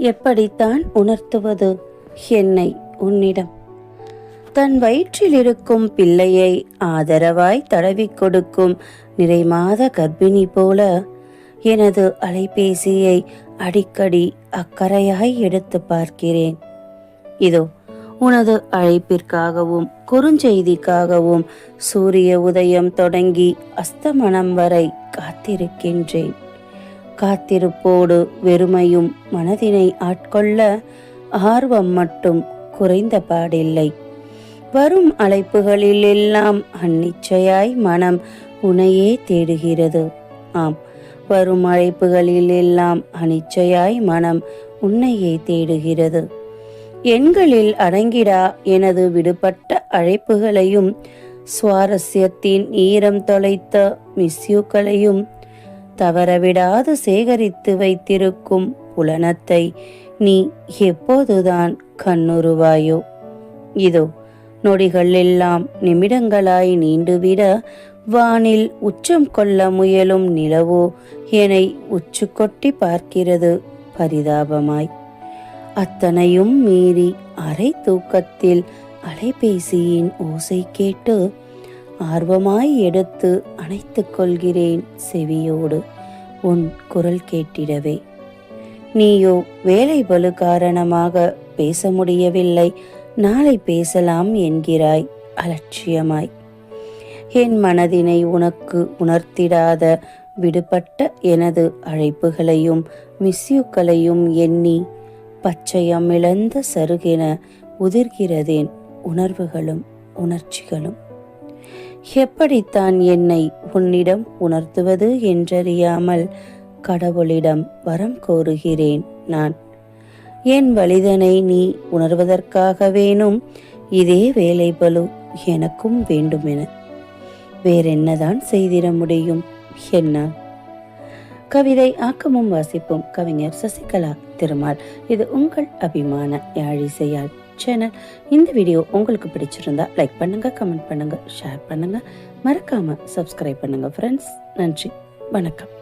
எப்படித்தான் உணர்த்துவது? என்னை உன்னிடம். தன் வயிற்றில் இருக்கும் பிள்ளையை ஆதரவாய் தடவிக் கொடுக்கும் நிறைமாத கர்ப்பிணி போல எனது அலைபேசியை அடிக்கடி அக்கறையாய் எடுத்து பார்க்கிறேன். இதோ உனது அழைப்பிற்காகவும் குறுஞ்செய்திக்காகவும் சூரிய உதயம் தொடங்கி அஸ்தமனம் வரை காத்திருக்கின்றேன். காத்திருப்போடு வெறுமையும் மனதினை ஆட்கொள்ள ஆர்வம் மட்டும் குறைந்த பாடில்லை. வரும் அழைப்புகளில் எல்லாம் அந்நிச்சையாய் மனம் உனையே தேடுகிறது. ஆம் வரும் அழைப்புகளில் எல்லாம் அனிச்சையாய் மனம் உன்னையே தேடுகிறது. எண்களில் அடங்கிடா எனது விடுபட்ட அழைப்புகளையும் சுவாரஸ்யத்தின் ஈரம் தொலைத்த மிஸ்யூக்களையும் தவறவிடாது சேகரித்து வைத்திருக்கும் புலனத்தை நீ எப்போதுதான் கண்ணுருவாயோ? இதோ நொடிகள் எல்லாம் நிமிடங்களாய் நீண்டுவிட வானில் உச்சம் கொள்ள முயலும் நிலவோ என்னை உச்சு கொட்டி பார்க்கிறது பரிதாபமாய். அத்தனையும் மீறி அரை தூக்கத்தில் அலைபேசியின் ஓசை கேட்டு ஆர்வமாய் எடுத்து அணைத்து கொள்கிறேன் செவியோடு. உன் குரல் கேட்டிடவே. நீயோ வேலை பலு காரணமாக பேச முடியவில்லை. நாளை பேசலாம் என்கிறாய் அலட்சியமாய். என் மனதினை உனக்கு உணர்த்திடாத விடுபட்ட எனது அழைப்புகளையும் மிஸ்யூக்களையும் எண்ணி பச்சையம் இழந்த சருகென உதிர்கிறதேன் உணர்வுகளும் உணர்ச்சிகளும். எப்படித்தான் என்னை உன்னிடம் உணர்த்துவது என்றறியாமல் கடவுளிடம் வரம் கோருகிறேன் நான். என் வலிதனை நீ உணர்வதற்காகவேனும் இதே வேலை பலு எனக்கும் வேண்டுமென. வேறென்னதான் செய்திட முடியும்? என்ன? கவிதை ஆக்கமும் வாசிப்பும் கவிஞர் சசிகலா திருமால். இது உங்கள் அபிமான யாழிசையால் சேனல் இந்த வீடியோ உங்களுக்கு பிடிச்சிருந்தா லைக் பண்ணுங்க கமெண்ட் பண்ணுங்க ஷேர் பண்ணுங்க. மறக்காம சப்ஸ்கிரைப் பண்ணுங்க ஃப்ரெண்ட்ஸ் நன்றி. வணக்கம்.